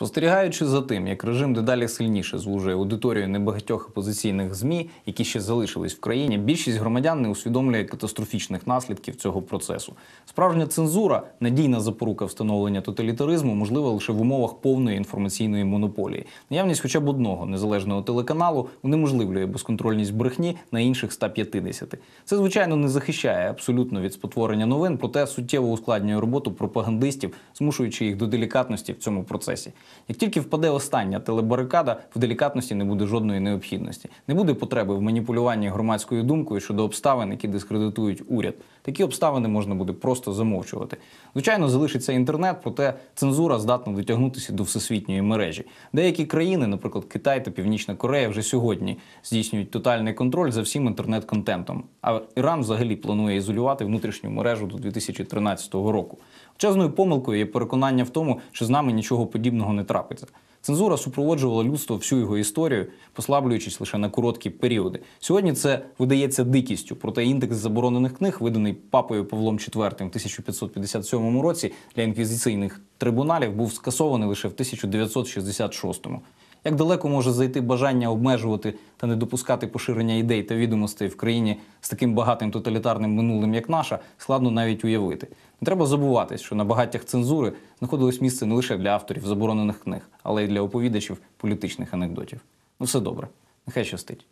Спостерігаючи за тим, як режим дедалі сильніше звужує аудиторію небагатьох опозиційних змі, які ще залишились в країні, більшість громадян не усвідомлює катастрофічних наслідків цього процесу. Справжня цензура, надійна запорука встановлення тоталітаризму, можлива лише в умовах повної інформаційної монополії. Наявність хоча б одного незалежного телеканалу унеможливлює безконтрольність брехні на інших 150. Це звичайно не захищає абсолютно від спотворення новин, проте суттєво ускладнює роботу пропагандистів, змушуючи їх до делікатності в цьому процесі. Як тільки впаде остання телебарикада, в делікатності не буде жодної необхідності. Не буде потреби в маніпулюванні громадською думкою щодо обставин, які дискредитують уряд. Такі обставини можна буде просто замовчувати. Звичайно, залишиться інтернет, проте цензура здатна дотягнутися до всесвітньої мережі. Деякі країни, наприклад, Китай та Північна Корея, вже сьогодні здійснюють тотальний контроль за всім інтернет-контентом. А Іран взагалі планує ізолювати внутрішню мережу до 2013 року. Величезною помилкою є переконання в тому, що з нами нічого подібного не трапиться. Цензура супроводжувала людство всю його історію, послаблюючись лише на короткі періоди. Сьогодні це видається дикістю. Проте індекс заборонених книг, виданий папою Павлом IV в 1557 році для інквізиційних трибуналів, був скасований лише в 1966-му. Як далеко може зайти бажання обмежувати та не допускати поширення ідей та відомостей в країні з таким багатим тоталітарним минулим, як наша, складно навіть уявити. Не треба забувати, що на багаттях цензури знаходилось місце не лише для авторів заборонених книг, але й для оповідачів політичних анекдотів. Ну все добре, нехай щастить.